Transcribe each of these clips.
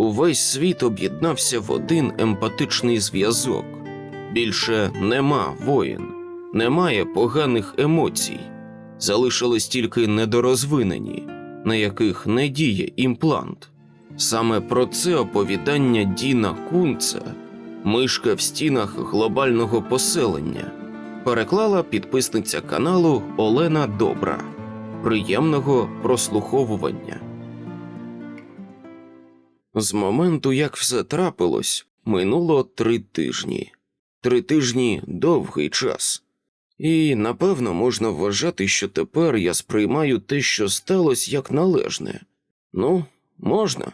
Увесь світ об'єднався в один емпатичний зв'язок. Більше нема воїн, немає поганих емоцій, залишились тільки недорозвинені, на яких не діє імплант. Саме про це оповідання Діна Кунца, мишка в стінах глобального поселення, переклала підписниця каналу Олена Добра. Приємного прослуховування. З моменту, як все трапилось, минуло три тижні. Три тижні довгий час. І напевно можна вважати, що тепер я сприймаю те, що сталося, як належне. Ну, можна,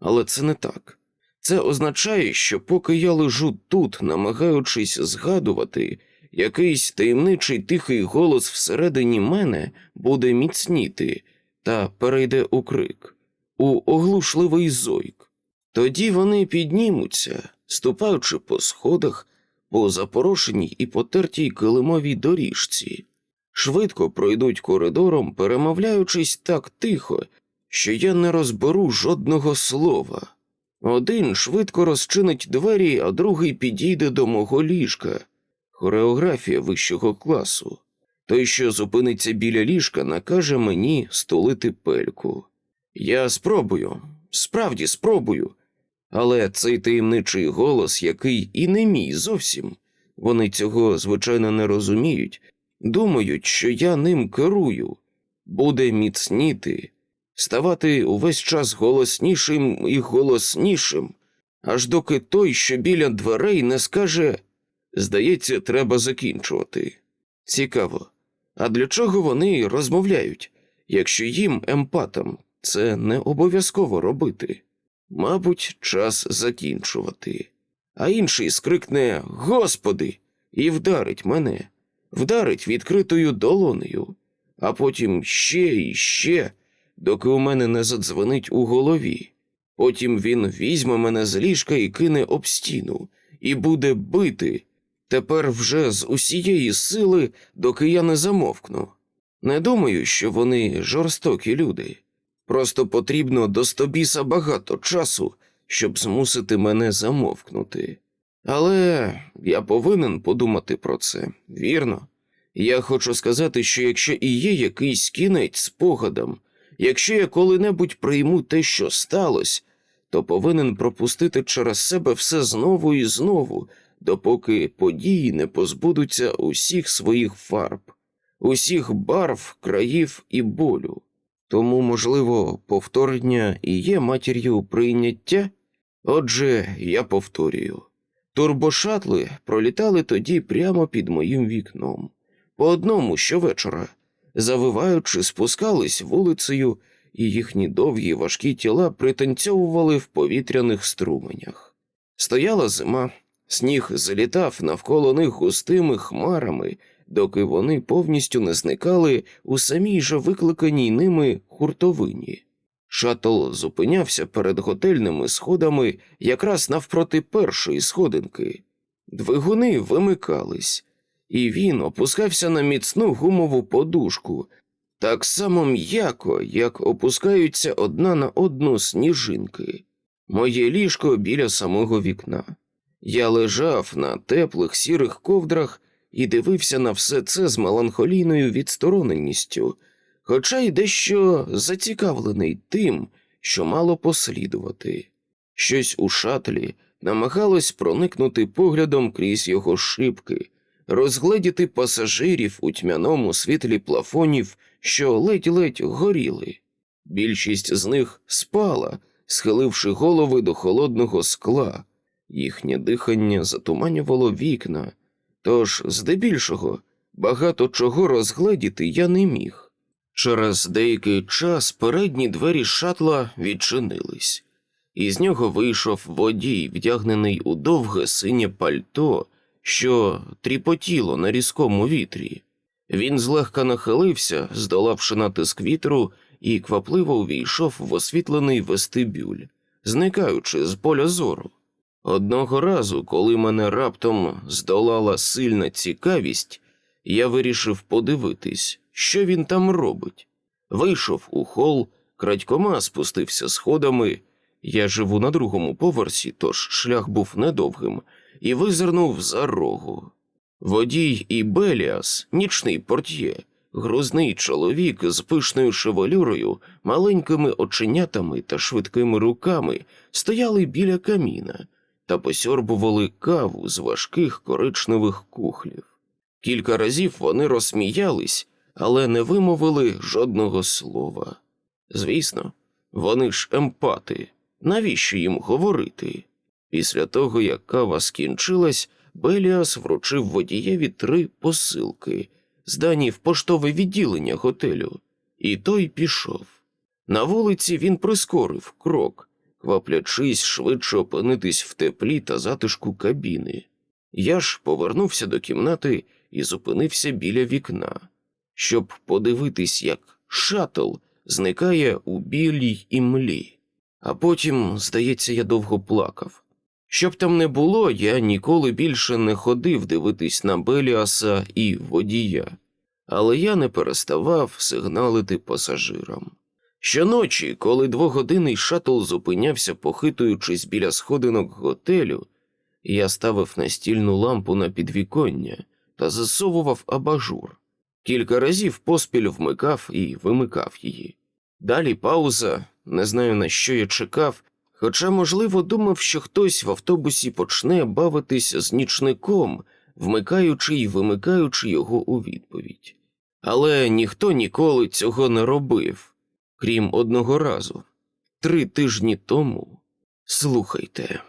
але це не так. Це означає, що поки я лежу тут, намагаючись згадувати, якийсь таємничий тихий голос всередині мене буде міцніти та перейде у крик, у оглушливий зойк. Тоді вони піднімуться, ступаючи по сходах, по запорошеній і потертій килимовій доріжці, швидко пройдуть коридором, перемовляючись так тихо, що я не розберу жодного слова. Один швидко розчинить двері, а другий підійде до мого ліжка. Хореографія вищого класу. Той, що зупиниться біля ліжка, накаже мені стулити пельку. Я спробую, справді спробую. Але цей таємничий голос, який і не мій зовсім, вони цього, звичайно, не розуміють, думають, що я ним керую, буде міцніти, ставати увесь час голоснішим і голоснішим, аж доки той, що біля дверей, не скаже Здається, треба закінчувати. Цікаво. А для чого вони розмовляють, якщо їм, емпатам, це не обов'язково робити? Мабуть, час закінчувати. А інший скрикне Господи! і вдарить мене, вдарить відкритою долонею, а потім ще і ще, доки у мене не задзвонить у голові. Потім він візьме мене з ліжка і кине об стіну, і буде бити, тепер вже з усієї сили, доки я не замовкну. Не думаю, що вони жорстокі люди. Просто потрібно до стобіса багато часу, щоб змусити мене замовкнути. Але я повинен подумати про це, вірно. Я хочу сказати, що якщо і є якийсь кінець спогадам, якщо я коли-небудь прийму те, що сталося, то повинен пропустити через себе все знову і знову, допоки події не позбудуться усіх своїх фарб, усіх барв, країв і болю. Тому, можливо, повторення і є матір'ю прийняття? Отже, я повторюю. Турбошатли пролітали тоді прямо під моїм вікном, по одному щовечора, завиваючи, спускались вулицею, і їхні довгі важкі тіла пританцьовували в повітряних струменях. Стояла зима, сніг залітав навколо них густими хмарами, доки вони повністю не зникали у самій же викликаній ними хуртовині. Шатл зупинявся перед готельними сходами якраз навпроти першої сходинки. Двигуни вимикались, і він опускався на міцну гумову подушку, так само м'яко, як опускаються одна на одну сніжинки. Моє ліжко біля самого вікна. Я лежав на теплих сірих ковдрах і дивився на все це з меланхолійною відстороненістю, хоча й дещо зацікавлений тим, що мало послідувати. Щось у шатлі намагалось проникнути поглядом крізь його шибки, розгледіти пасажирів у тьмяному світлі плафонів, що ледь-ледь горіли. Більшість з них спала, схиливши голови до холодного скла, їхнє дихання затуманювало вікна, тож, здебільшого, багато чого розгледіти я не міг. Через деякий час передні двері шатла відчинились, і з нього вийшов водій, вдягнений у довге синє пальто, що тріпотіло на різкому вітрі. Він злегка нахилився, здолавши натиск вітру, і квапливо увійшов в освітлений вестибюль, зникаючи з поля зору. Одного разу, коли мене раптом здолала сильна цікавість, я вирішив подивитись, що він там робить. Вийшов у хол, крадькома спустився сходами Я живу на другому поверсі, тож шлях був недовгим, і визирнув за рогу. Водій і Беліас, нічний портьє, грузний чоловік з пишною шевелюрою, маленькими оченятами та швидкими руками стояли біля каміна та посьорбували каву з важких коричневих кухлів. Кілька разів вони розсміялись, але не вимовили жодного слова. Звісно, вони ж емпати. Навіщо їм говорити? Після того, як кава скінчилась, Беліас вручив водієві три посилки, здані в поштове відділення готелю, і той пішов. На вулиці він прискорив крок, кваплячись швидше опинитись в теплі та затишку кабіни. Я ж повернувся до кімнати і зупинився біля вікна, щоб подивитись, як шатл зникає у білій імлі. А потім, здається, я довго плакав. Щоб там не було, я ніколи більше не ходив дивитись на Беліаса і водія, але я не переставав сигналити пасажирам. Щоночі, коли двогодинний шатл зупинявся, похитуючись біля сходинок готелю, я ставив настільну лампу на підвіконня та засовував абажур. Кілька разів поспіль вмикав і вимикав її. Далі пауза, не знаю на що я чекав, хоча, можливо, думав, що хтось в автобусі почне бавитись з нічником, вмикаючи і вимикаючи його у відповідь. Але ніхто ніколи цього не робив, крім одного разу, три тижні тому. Слухайте,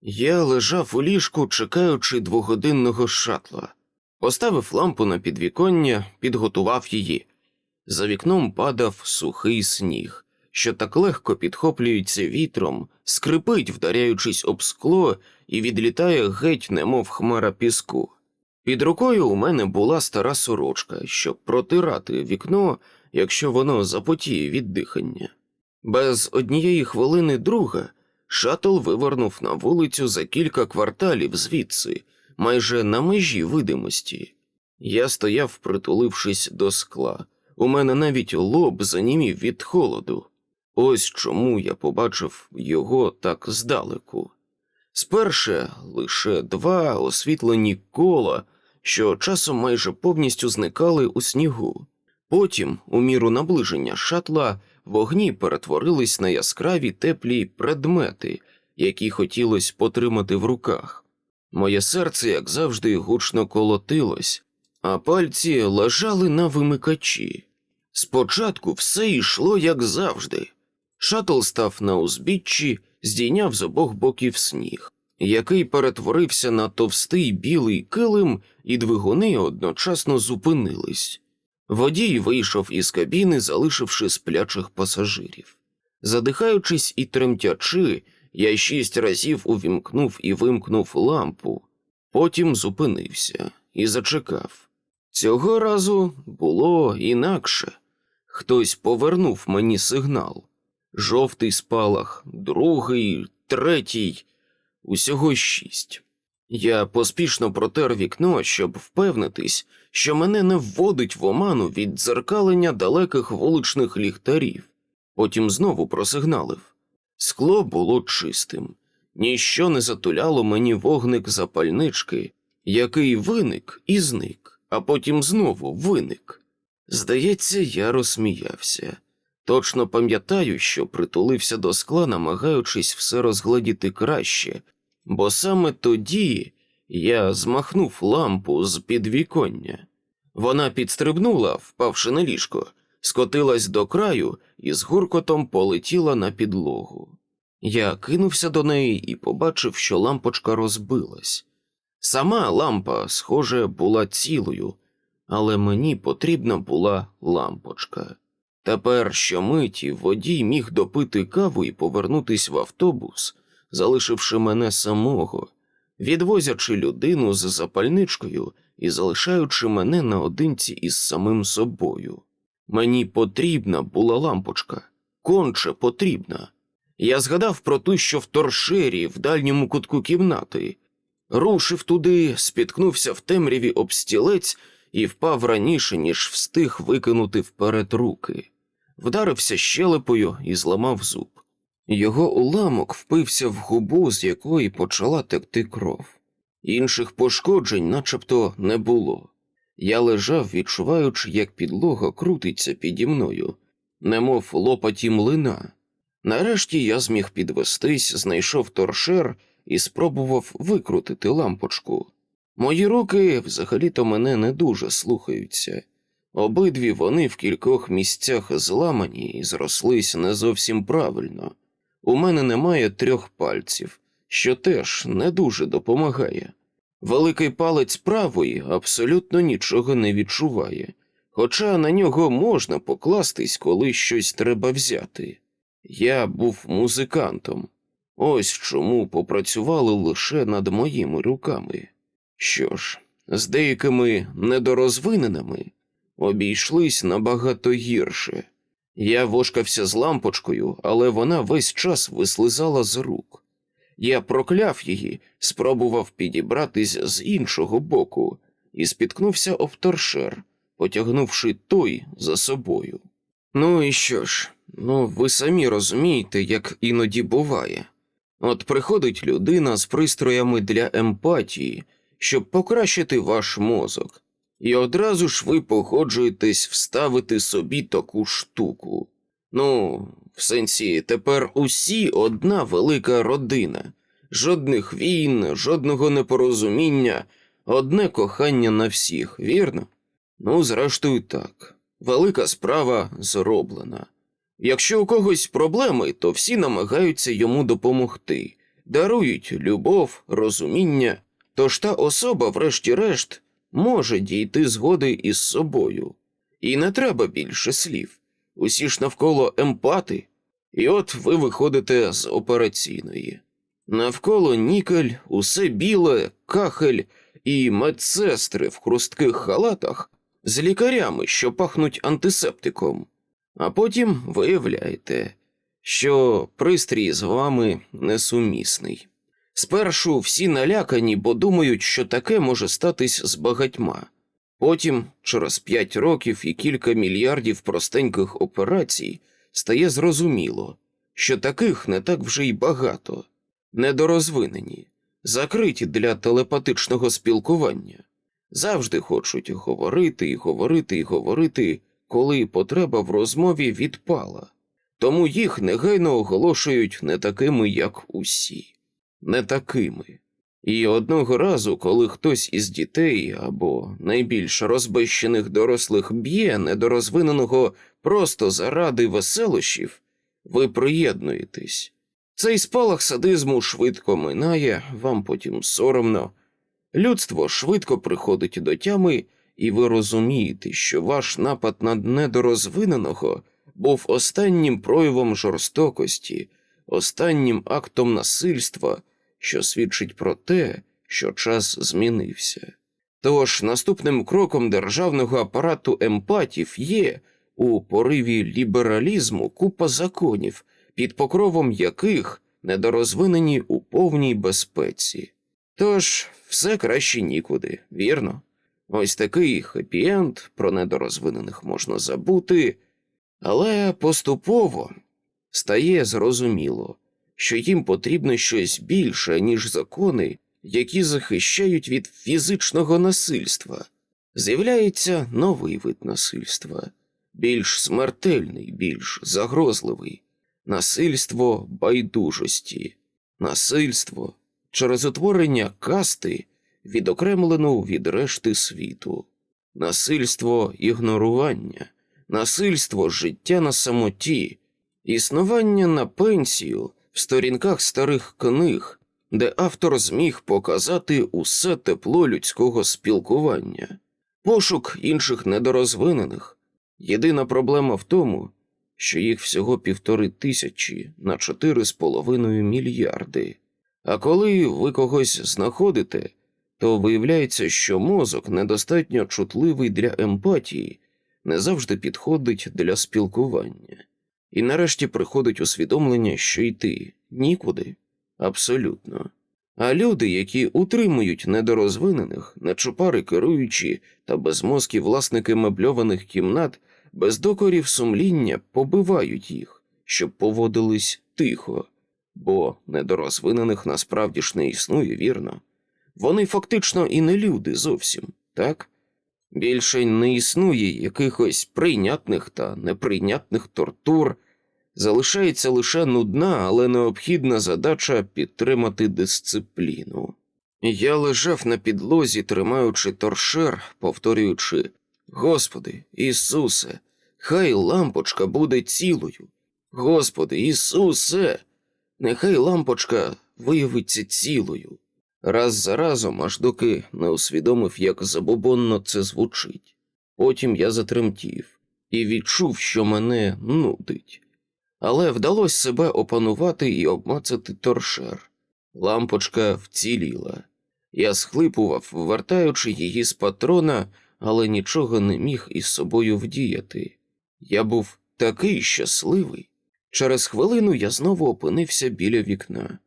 я лежав у ліжку, чекаючи двогодинного шатла, поставив лампу на підвіконня, підготував її. За вікном падав сухий сніг, що так легко підхоплюється вітром, скрипить, вдаряючись об скло, і відлітає геть, немов хмара піску. Під рукою у мене була стара сорочка, щоб протирати вікно, якщо воно запотіє від дихання. Без однієї хвилини друга шатл вивернув на вулицю за кілька кварталів звідси, майже на межі видимості. Я стояв, притулившись до скла. У мене навіть лоб занімів від холоду. Ось чому я побачив його так здалеку. Сперше лише два освітлені кола, що часом майже повністю зникали у снігу. Потім, у міру наближення шатла, вогні перетворились на яскраві теплі предмети, які хотілося потримати в руках. Моє серце, як завжди, гучно колотилось, а пальці лежали на вимикачі. Спочатку все йшло як завжди. Шатл став на узбіччі, здійняв з обох боків сніг, який перетворився на товстий білий килим, і двигуни одночасно зупинились. Водій вийшов із кабіни, залишивши сплячих пасажирів. Задихаючись і тремтячи, я шість разів увімкнув і вимкнув лампу, потім зупинився і зачекав. Цього разу було інакше. Хтось повернув мені сигнал. Жовтий спалах, другий, третій, усього шість. Я поспішно протер вікно, щоб впевнитись, що мене не вводить в оману від дзеркалення далеких вуличних ліхтарів. Потім знову просигналив. Скло було чистим, ніщо не затуляло мені вогник запальнички, який виник і зник, а потім знову виник. Здається, я розсміявся. Точно пам'ятаю, що притулився до скла, намагаючись все розгледіти краще, бо саме тоді я змахнув лампу з підвіконня. Вона підстрибнула, впавши на ліжко, скотилась до краю і з гуркотом полетіла на підлогу. Я кинувся до неї і побачив, що лампочка розбилась. Сама лампа, схоже, була цілою, але мені потрібна була лампочка. Тепер щомиті водій міг допити каву і повернутись в автобус, залишивши мене самого, відвозячи людину з запальничкою і залишаючи мене наодинці із самим собою. Мені потрібна була лампочка, конче потрібна. Я згадав про ту, що в торшері, в дальньому кутку кімнати, рушив туди, спіткнувся в темряві об стілець і впав раніше, ніж встиг викинути вперед руки, вдарився щелепою і зламав зуб. Його уламок впився в губу, з якої почала текти кров. Інших пошкоджень начебто не було. Я лежав, відчуваючи, як підлога крутиться піді мною, немов лопаті млина. Нарешті я зміг підвестись, знайшов торшер і спробував викрутити лампочку. Мої руки взагалі-то мене не дуже слухаються. Обидві вони в кількох місцях зламані і зрослись не зовсім правильно. У мене немає трьох пальців, що теж не дуже допомагає. Великий палець правої абсолютно нічого не відчуває, хоча на нього можна покластись, коли щось треба взяти. Я був музикантом, ось чому попрацювали лише над моїми руками. Що ж, з деякими недорозвиненими обійшлись набагато гірше. Я вошкався з лампочкою, але вона весь час вислизала з рук. Я прокляв її, спробував підібратись з іншого боку і спіткнувся об торшер, потягнувши той за собою. Ну і що ж, ну ви самі розумієте, як іноді буває. От приходить людина з пристроями для емпатії, щоб покращити ваш мозок, і одразу ж ви погоджуєтесь вставити собі таку штуку. Ну, в сенсі, тепер усі одна велика родина, жодних війн, жодного непорозуміння, одне кохання на всіх, вірно? Ну, зрештою, так. Велика справа зроблена. Якщо у когось проблеми, то всі намагаються йому допомогти, дарують любов, розуміння, тож та особа, врешті-решт, може дійти згоди із собою. І не треба більше слів. Усі ж навколо емпати, і от ви виходите з операційної. Навколо нікель, усе біле, кахель і медсестри в хрустких халатах з лікарями, що пахнуть антисептиком. А потім виявляєте, що пристрій з вами несумісний. Спершу всі налякані, бо думають, що таке може статись з багатьма. Потім, через п'ять років і кілька мільярдів простеньких операцій, стає зрозуміло, що таких не так вже й багато, недорозвинені, закриті для телепатичного спілкування, завжди хочуть говорити і говорити і говорити, коли потреба в розмові відпала, тому їх негайно оголошують не такими, як усі, не такими. І одного разу, коли хтось із дітей або найбільш розбещених дорослих б'є недорозвиненого просто заради веселощів, ви приєднуєтесь. Цей спалах садизму швидко минає, вам потім соромно. Людство швидко приходить до тями, і ви розумієте, що ваш напад на недорозвиненого був останнім проявом жорстокості, останнім актом насильства що свідчить про те, що час змінився. Тож наступним кроком державного апарату емпатів є у пориві лібералізму купа законів, під покровом яких недорозвинені у повній безпеці. Тож все краще нікуди, вірно? Ось такий хеппі-енд про недорозвинених можна забути, але поступово стає зрозуміло, що їм потрібно щось більше, ніж закони, які захищають від фізичного насильства. З'являється новий вид насильства, більш смертельний, більш загрозливий, насильство байдужості, насильство через утворення касти, відокремлену від решти світу, насильство ігнорування, насильство життя на самоті, існування на пенсію в сторінках старих книг, де автор зміг показати усе тепло людського спілкування, пошук інших недорозвинених. Єдина проблема в тому, що їх всього півтори тисячі на чотири з половиною мільярди. А коли ви когось знаходите, то виявляється, що мозок недостатньо чутливий для емпатії, не завжди підходить для спілкування. І нарешті приходить усвідомлення, що йти нікуди, абсолютно. А люди, які утримують недорозвинених, нечупари керуючі та безмозкі власники мебльованих кімнат, без докорів сумління побивають їх, щоб поводились тихо, бо недорозвинених насправді ж не існує, вірно. Вони фактично і не люди зовсім, так? Більше не існує якихось прийнятних та неприйнятних тортур. Залишається лише нудна, але необхідна задача підтримати дисципліну. Я лежав на підлозі, тримаючи торшер, повторюючи Господи, Ісусе, хай лампочка буде цілою. Господи, Ісусе, нехай лампочка виявиться цілою. Раз за разом, аж доки не усвідомив, як забобонно це звучить. Потім я затремтів і відчув, що мене нудить. Але вдалося себе опанувати і обмацати торшер. Лампочка вціліла. Я схлипував, вертаючи її з патрона, але нічого не міг із собою вдіяти. Я був такий щасливий. Через хвилину я знову опинився біля вікна.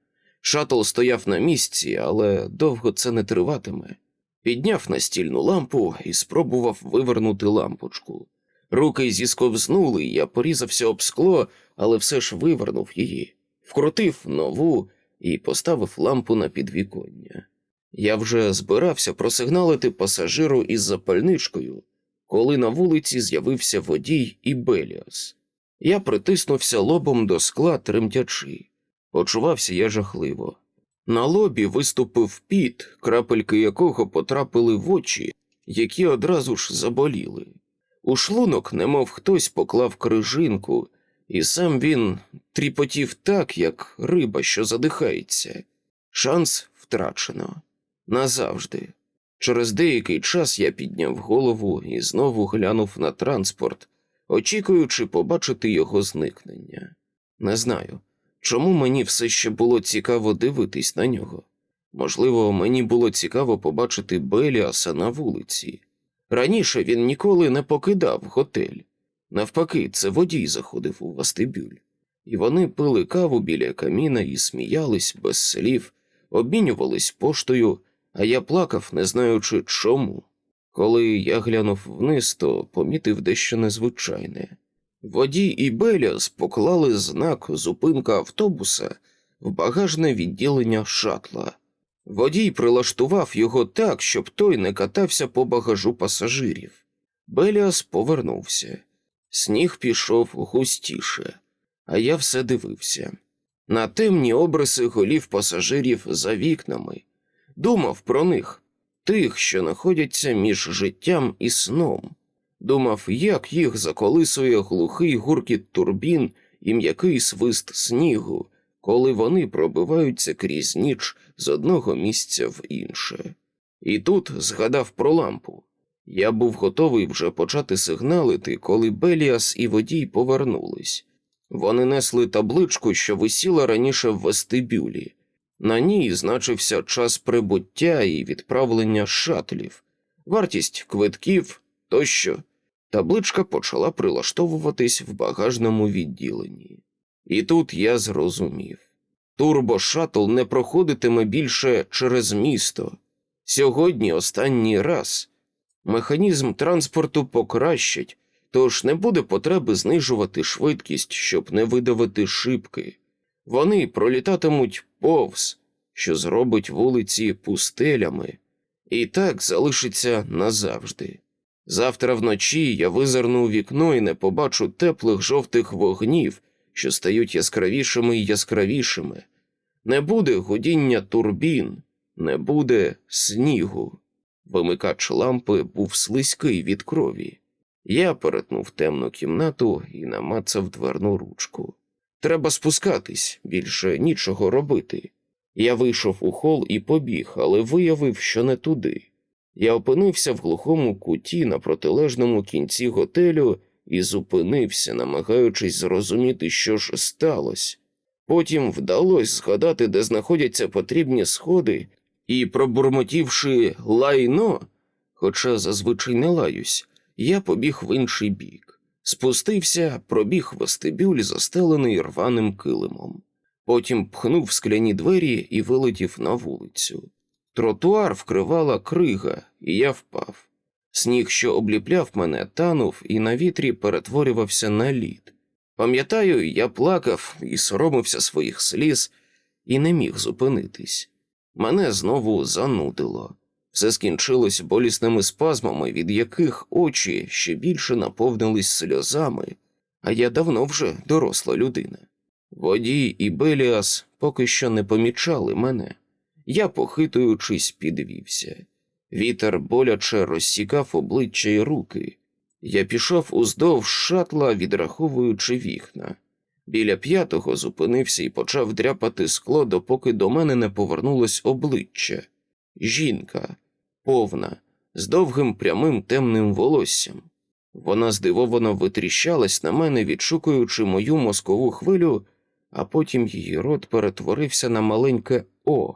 Шатл стояв на місці, але довго це не триватиме. Підняв настільну лампу і спробував вивернути лампочку. Руки зісковзнули, я порізався об скло, але все ж вивернув її, вкрутив нову і поставив лампу на підвіконня. Я вже збирався просигналити пасажиру із запальничкою, коли на вулиці з'явився водій і Беліас. Я притиснувся лобом до скла тремтячи. Почувався я жахливо. На лобі виступив піт, крапельки якого потрапили в очі, які одразу ж заболіли. У шлунок, немов хтось поклав крижинку, і сам він тріпотів так, як риба, що задихається. Шанс втрачено. Назавжди. Через деякий час я підняв голову і знову глянув на транспорт, очікуючи побачити його зникнення. Не знаю, чому мені все ще було цікаво дивитись на нього. Можливо, мені було цікаво побачити Беліаса на вулиці. Раніше він ніколи не покидав готель. Навпаки, це водій заходив у вестибюль. І вони пили каву біля каміна і сміялись без слів, обмінювались поштою, а я плакав, не знаючи чому. Коли я глянув вниз, то помітив дещо незвичайне. Водій і Беліас поклали знак зупинка автобуса в багажне відділення шатла. Водій прилаштував його так, щоб той не катався по багажу пасажирів. Беліас повернувся. Сніг пішов густіше, а я все дивився. На темні обриси голів пасажирів за вікнами. Думав про них, тих, що знаходяться між життям і сном. Думав, як їх заколисує глухий гуркіт турбін і м'який свист снігу, коли вони пробиваються крізь ніч з одного місця в інше. І тут згадав про лампу. Я був готовий вже почати сигналити, коли Беліас і водій повернулись. Вони несли табличку, що висіла раніше в вестибюлі. На ній значився час прибуття і відправлення шатлів, вартість квитків тощо. Табличка почала прилаштовуватись в багажному відділенні. І тут я зрозумів турбошатл не проходитиме більше через місто. Сьогодні останній раз механізм транспорту покращать, тож не буде потреби знижувати швидкість, щоб не видавити шибки. Вони пролітатимуть повз, що зробить вулиці пустелями, і так залишиться назавжди. Завтра вночі я визирну у вікно і не побачу теплих жовтих вогнів, що стають яскравішими і яскравішими. Не буде гудіння турбін, не буде снігу. Вимикач лампи був слизький від крові. Я перетнув темну кімнату і намацав дверну ручку. Треба спускатись, більше нічого робити. Я вийшов у хол і побіг, але виявив, що не туди. Я опинився в глухому куті на протилежному кінці готелю і зупинився, намагаючись зрозуміти, що ж сталося. Потім вдалося згадати, де знаходяться потрібні сходи, і, пробурмотівши лайно, хоча зазвичай не лаюсь, я побіг в інший бік, спустився, пробіг вестибюль, застелений рваним килимом. Потім пхнув скляні двері і вилетів на вулицю. Тротуар вкривала крига, і я впав. Сніг, що обліпляв мене, танув і на вітрі перетворювався на лід. Пам'ятаю, я плакав і соромився своїх сліз і не міг зупинитись. Мене знову занудило. Все скінчилось болісними спазмами, від яких очі ще більше наповнились сльозами, а я давно вже доросла людина. Водій і Беліас поки що не помічали мене. Я, похитуючись, підвівся. Вітер боляче розсікав обличчя й руки. Я пішов уздовж шатла, відраховуючи вікна. Біля п'ятого зупинився і почав дряпати скло, допоки до мене не повернулось обличчя. Жінка, повна, з довгим прямим темним волоссям. Вона здивовано витріщалась на мене, відшукуючи мою мозкову хвилю, а потім її рот перетворився на маленьке О,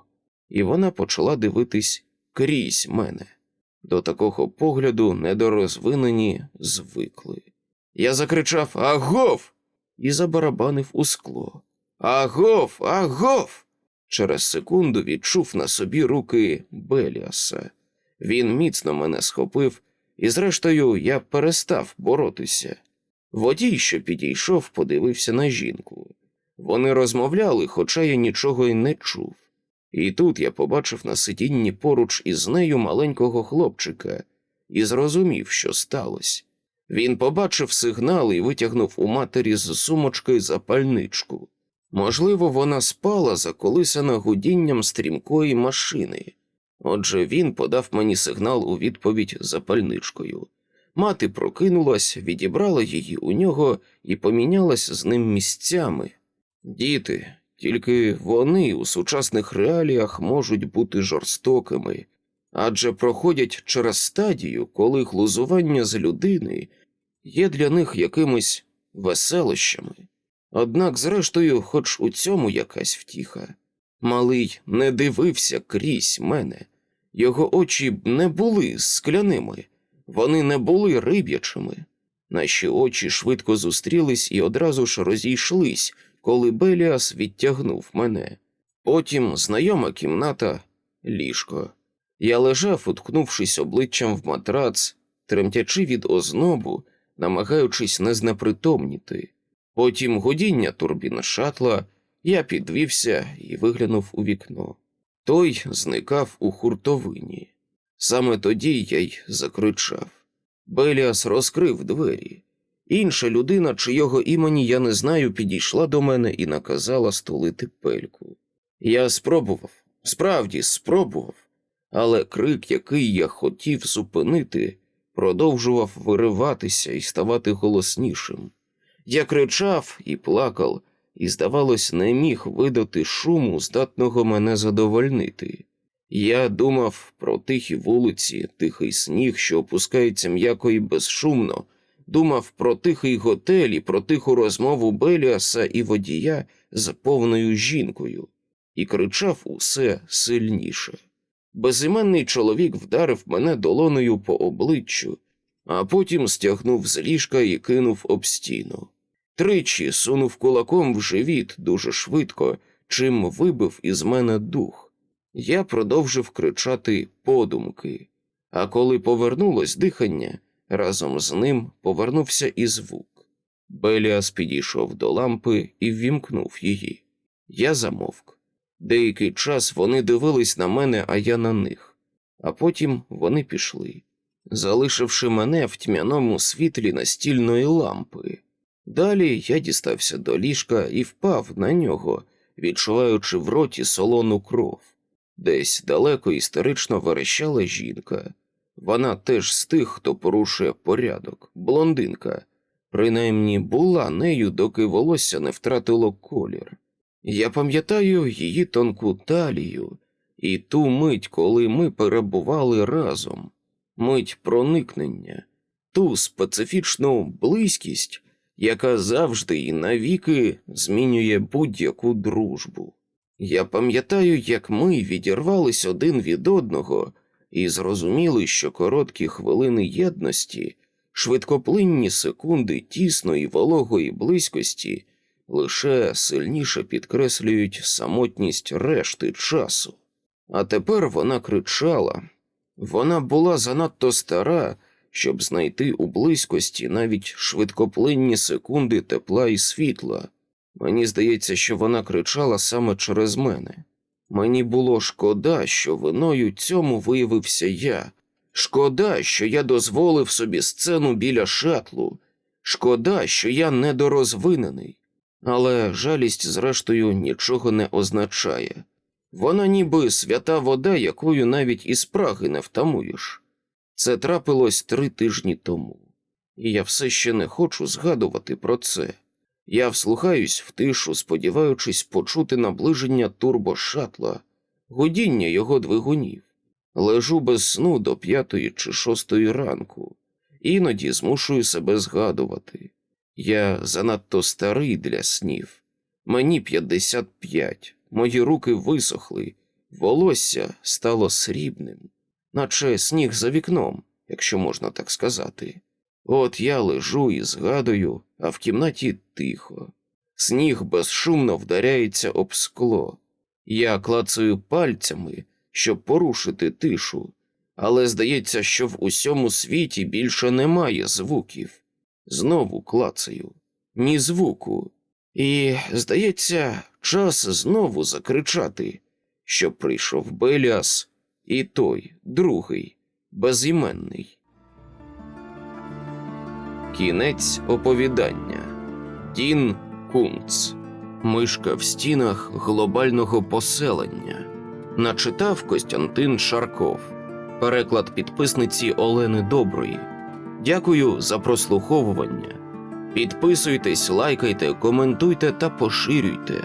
і вона почала дивитись крізь мене. До такого погляду недорозвинені звикли. Я закричав Агов! і забарабанив у скло. Агов, агов! Через секунду відчув на собі руки Беліаса. Він міцно мене схопив, і, зрештою, я перестав боротися. Водій, що підійшов, подивився на жінку. Вони розмовляли, хоча я нічого й не чув. І тут я побачив на сидінні поруч із нею маленького хлопчика і зрозумів, що сталося. Він побачив сигнал і витягнув у матері з сумочки запальничку. Можливо, вона спала, заколисана гудінням стрімкої машини. Отже, він подав мені сигнал у відповідь запальничкою. Мати прокинулась, відібрала її у нього і помінялась з ним місцями. Діти, тільки вони у сучасних реаліях можуть бути жорстокими, адже проходять через стадію, коли глузування з людини є для них якимись веселощами. Однак, зрештою, хоч у цьому якась втіха. Малий не дивився крізь мене, його очі не були скляними, вони не були риб'ячими. Наші очі швидко зустрілись і одразу ж розійшлись, коли Беліас відтягнув мене. Потім знайома кімната, ліжко. Я лежав, уткнувшись обличчям в матрац, тремтячи від ознобу, намагаючись не знепритомніти. Потім годіння турбіна шатла, я підвівся і виглянув у вікно. Той зникав у хуртовині. Саме тоді я й закричав. Беліас розкрив двері. Інша людина, чийого імені я не знаю, підійшла до мене і наказала столити пельку. Я спробував, справді спробував, але крик, який я хотів зупинити, продовжував вириватися і ставати голоснішим. Я кричав і плакав, і, здавалось, не міг видати шуму, здатного мене задовольнити. Я думав про тихі вулиці, тихий сніг, що опускається м'яко і безшумно, думав про тихий готель і про тиху розмову Беліаса і водія з повною жінкою, і кричав усе сильніше. Безіменний чоловік вдарив мене долоною по обличчю, а потім стягнув з ліжка і кинув об стіну. Тричі сунув кулаком в живіт дуже швидко, чим вибив із мене дух. Я продовжив кричати подумки, а коли повернулось дихання, разом з ним повернувся і звук. Беліас підійшов до лампи і ввімкнув її. Я замовк. Деякий час вони дивились на мене, а я на них, а потім вони пішли, залишивши мене в тьмяному світлі настільної лампи. Далі я дістався до ліжка і впав на нього, відчуваючи в роті солону кров. Десь далеко історично верещала жінка. Вона теж з тих, хто порушує порядок, блондинка, принаймні була нею, доки волосся не втратило колір. Я пам'ятаю її тонку талію і ту мить, коли ми перебували разом, мить проникнення, ту специфічну близькість, яка завжди і навіки змінює будь-яку дружбу. Я пам'ятаю, як ми відірвались один від одного і зрозуміли, що короткі хвилини єдності, швидкоплинні секунди тісної вологої близькості лише сильніше підкреслюють самотність решти часу. А тепер вона кричала. Вона була занадто стара, щоб знайти у близькості навіть швидкоплинні секунди тепла і світла. Мені здається, що вона кричала саме через мене. Мені було шкода, що виною цьому виявився я. Шкода, що я дозволив собі сцену біля шатлу. Шкода, що я недорозвинений. Але жалість, зрештою, нічого не означає. Вона ніби свята вода, якою навіть із спраги не втамуєш. Це трапилось три тижні тому, і я все ще не хочу згадувати про це. Я вслухаюсь в тишу, сподіваючись почути наближення турбошатла, гудіння його двигунів. Лежу без сну до п'ятої чи шостої ранку, іноді змушую себе згадувати. Я занадто старий для снів. Мені 55, мої руки висохли, волосся стало срібним, наче сніг за вікном, якщо можна так сказати. От я лежу і згадую, а в кімнаті тихо. Сніг безшумно вдаряється об скло. Я клацаю пальцями, щоб порушити тишу, але здається, що в усьому світі більше немає звуків. Знову клацаю, ні звуку. І, здається, час знову закричати, що прийшов Беліас і той, другий, безіменний. Кінець оповідання Дін Кунц Мишка в стінах глобального поселення. Начитав Костянтин Шарков. Переклад підписниці Олени Доброї. Дякую за прослуховування. Підписуйтесь, лайкайте, коментуйте та поширюйте.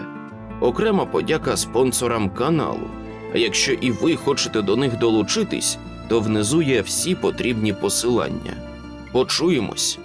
Окрема подяка спонсорам каналу. А якщо і ви хочете до них долучитись, то внизу є всі потрібні посилання. Почуємось!